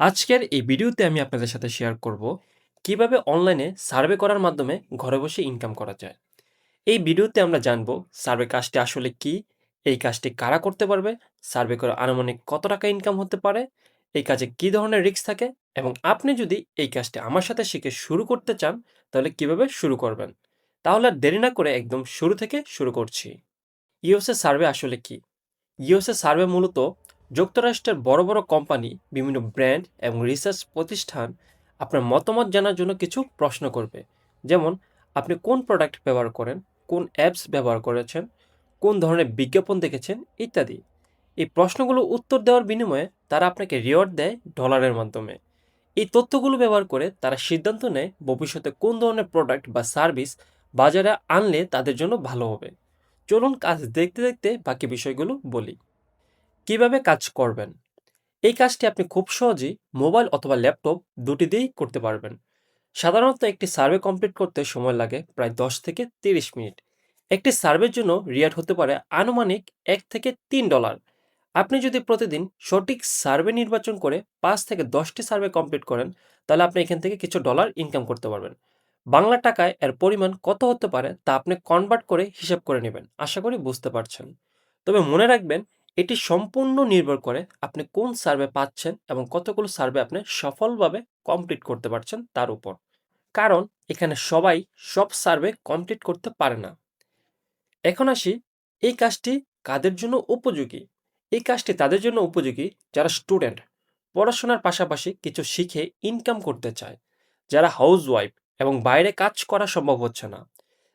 আজকের এই ভিডিওতে আমি আপনাদের সাথে শেয়ার করব কীভাবে অনলাইনে সার্ভে করার মাধ্যমে ঘরে বসে ইনকাম করা যায়। এই ভিডিওতে আমরা জানব সার্ভে কাজটি আসলে কি, এই কাজটি কারা করতে পারবে, সার্ভে করে আনুমানিক কত টাকা ইনকাম হতে পারে, এই কাজে কি ধরনের রিস্ক থাকে এবং আপনি যদি এই কাজটি আমার সাথে শিখে শুরু করতে চান তাহলে কীভাবে শুরু করবেন। তাহলে আর দেরি না করে একদম শুরু থেকে শুরু করছি। ইউএসএ সার্ভে আসলে কি? ইউএসএ সার্ভে মূলত যুক্তরাষ্ট্রের বড় বড় কোম্পানি, বিভিন্ন ব্র্যান্ড এবং রিসার্চ প্রতিষ্ঠান আপনার মতামত জানার জন্য কিছু প্রশ্ন করবে। যেমন, আপনি কোন প্রোডাক্ট ব্যবহার করেন, কোন অ্যাপস ব্যবহার করেছেন, কোন ধরনের বিজ্ঞাপন দেখেছেন, ইত্যাদি। এই প্রশ্নগুলো উত্তর দেওয়ার বিনিময়ে তারা আপনাকে রিওয়ার্ড দেয় ডলারের মাধ্যমে। এই তথ্যগুলো ব্যবহার করে তারা সিদ্ধান্ত নেয় ভবিষ্যতে কোন ধরনের প্রোডাক্ট বা সার্ভিস বাজারে আনলে তাদের জন্য ভালো হবে। চলুন কাজ দেখতে দেখতে বাকি বিষয়গুলো বলি। কীভাবে কাজ করবেন? এই কাজটি আপনি খুব সহজেই মোবাইল অথবা ল্যাপটপ দুটি দিয়েই করতে পারবেন। সাধারণত একটি সার্ভে কমপ্লিট করতে সময় লাগে প্রায় দশ থেকে তিরিশ মিনিট। একটি সার্ভের জন্য রিয়াট হতে পারে আনুমানিক এক থেকে তিন ডলার। আপনি যদি প্রতিদিন সঠিক সার্ভে নির্বাচন করে পাঁচ থেকে দশটি সার্ভে কমপ্লিট করেন, তাহলে আপনি এখান থেকে কিছু ডলার ইনকাম করতে পারবেন। বাংলা টাকায় এর পরিমাণ কত হতে পারে তা আপনি কনভার্ট করে হিসাব করে নেবেন। আশা করি বুঝতে পারছেন। তবে মনে রাখবেন এটি সম্পূর্ণ নির্ভর করে আপনি কোন সার্ভে পাচ্ছেন এবং কতগুলো সার্ভে আপনি সফলভাবে কমপ্লিট করতে পারছেন তার উপর। কারণ এখানে সবাই সব সার্ভে কমপ্লিট করতে পারে না। এখন আসি, এই কাজটি কাদের জন্য উপযোগী? এই কাজটি তাদের জন্য উপযোগী যারা স্টুডেন্ট, পড়াশোনার পাশাপাশি কিছু শিখে ইনকাম করতে চায়, যারা হাউস ওয়াইফ এবং বাইরে কাজ করা সম্ভব হচ্ছে না,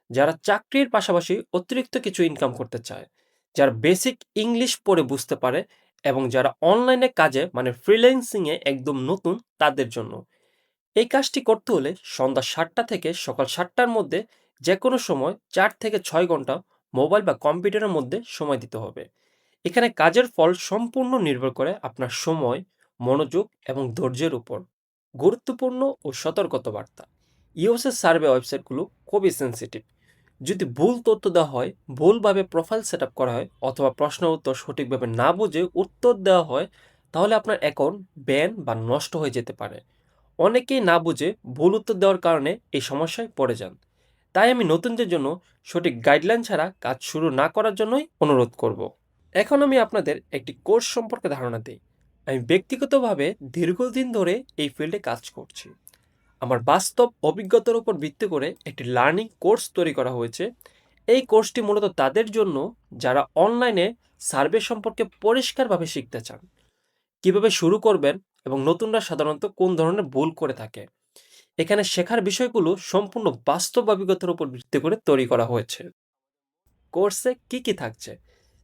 যারা চাকরির পাশাপাশি অতিরিক্ত কিছু ইনকাম করতে চায়। যারা বেসিক ইংলিশ পড়ে বুঝতে পারে এবং যারা অনলাইনে কাজে মানে ফ্রিল্যান্সিংয়ে একদম নতুন, তাদের জন্য। এই কাজটি করতে হলে সন্ধ্যা সাতটা থেকে সকাল সাতটার মধ্যে যে কোনো সময় চার থেকে ছয় ঘণ্টা মোবাইল বা কম্পিউটারের মধ্যে সময় দিতে হবে। এখানে কাজের ফল সম্পূর্ণ নির্ভর করে আপনার সময়, মনোযোগ এবং ধৈর্যের উপর। গুরুত্বপূর্ণ ও সতর্কতা বার্তা। ইউএসএস সার্ভে ওয়েবসাইটগুলো খুবই সেন্সিটিভ যদি ভুল তথ্য দেওয়া হয়, ভুলভাবে প্রোফাইল সেট করা হয় অথবা প্রশ্ন উত্তর সঠিকভাবে না বুঝে উত্তর দেওয়া হয়, তাহলে আপনার অ্যাকাউন্ট ব্যান বা নষ্ট হয়ে যেতে পারে। অনেকেই না বুঝে ভুল উত্তর দেওয়ার কারণে এই সমস্যায় পড়ে যান। তাই আমি নতুনদের জন্য সঠিক গাইডলাইন ছাড়া কাজ শুরু না করার জন্যই অনুরোধ করব। এখন আমি আপনাদের একটি কোর্স সম্পর্কে ধারণা দিই। আমি ব্যক্তিগতভাবে দীর্ঘদিন ধরে এই ফিল্ডে কাজ করছি। আমার বাস্তব অভিজ্ঞতার উপর ভিত্তি করে একটি লার্নিং কোর্স তৈরি করা হয়েছে। এই কোর্সটি মূলত তাদের জন্য যারা অনলাইনে সার্ভে সম্পর্কে পরিষ্কারভাবে শিখতে চান। কীভাবে শুরু করবেন এবং নতুনরা সাধারণত কোন ধরনের ভুল করে থাকে। এখানে শেখার বিষয়গুলো সম্পূর্ণ বাস্তব অভিজ্ঞতার উপর ভিত্তি করে তৈরি করা হয়েছে। কোর্সে কি কি থাকছে?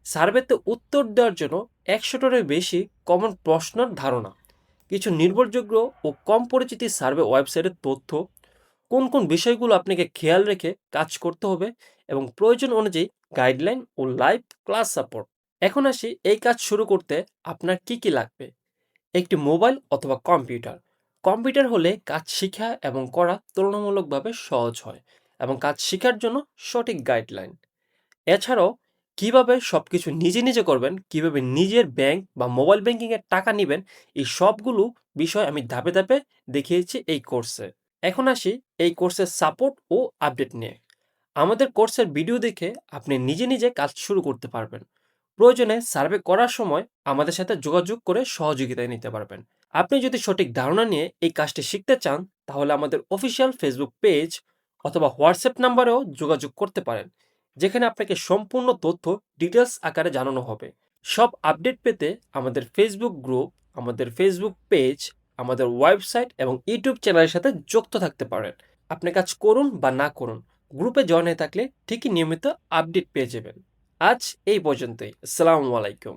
সার্ভেতে উত্তর দেওয়ার জন্য একশোটারও বেশি কমন প্রশ্নের ধারণা। কিছু নির্ভরযোগ্য ও কম পরিচিতি সার্ভে ওয়েবসাইটের তথ্য, কোন কোন বিষয়গুলো আপনাকে খেয়াল রেখে কাজ করতে হবে এবং প্রয়োজন অনুযায়ী গাইডলাইন ও লাইভ ক্লাস সাপোর্ট। এখন আসি এই কাজ শুরু করতে আপনার কি কি লাগবে? একটি মোবাইল অথবা কম্পিউটার। কম্পিউটার হলে কাজ শিখা এবং করা তুলনামূলকভাবে সহজ হয় এবং কাজ শেখার জন্য সঠিক গাইডলাইন। এছাড়াও কীভাবে সবকিছু নিজে নিজে করবেন, কীভাবে নিজের ব্যাংক বা মোবাইল ব্যাংকিংয়ের টাকা নেবেন, এই সবগুলো বিষয় আমি ধাপে ধাপে দেখিয়েছি এই কোর্সে এখন আসি এই কোর্সের সাপোর্ট ও আপডেট নিয়ে। আমাদের কোর্সের ভিডিও দেখে আপনি নিজে নিজে কাজ শুরু করতে পারবেন। প্রয়োজনে সার্ভে করার সময় আমাদের সাথে যোগাযোগ করে সহযোগিতা নিতে পারবেন। আপনি যদি সঠিক ধারণা নিয়ে এই কাজটি শিখতে চান, তাহলে আমাদের অফিসিয়াল ফেসবুক পেজ অথবা হোয়াটসঅ্যাপ নাম্বারেও যোগাযোগ করতে পারেন। যেখানে আপনাকে সম্পূর্ণ তথ্য ডিটেলস আকারে জানানো হবে। সব আপডেট পেতে আমাদের ফেসবুক গ্রুপ আমাদের ফেসবুক পেজ আমাদের ওয়েবসাইট এবং ইউটিউব চ্যানেলের সাথে যুক্ত থাকতে পারেন। আপনি কাজ করুন বা না করুন গ্রুপে জয়েন হয়ে থাকলে ঠিকই নিয়মিত আপডেট পেয়ে যাবেন। আজ এই পর্যন্তই। আসসালামু আলাইকুম।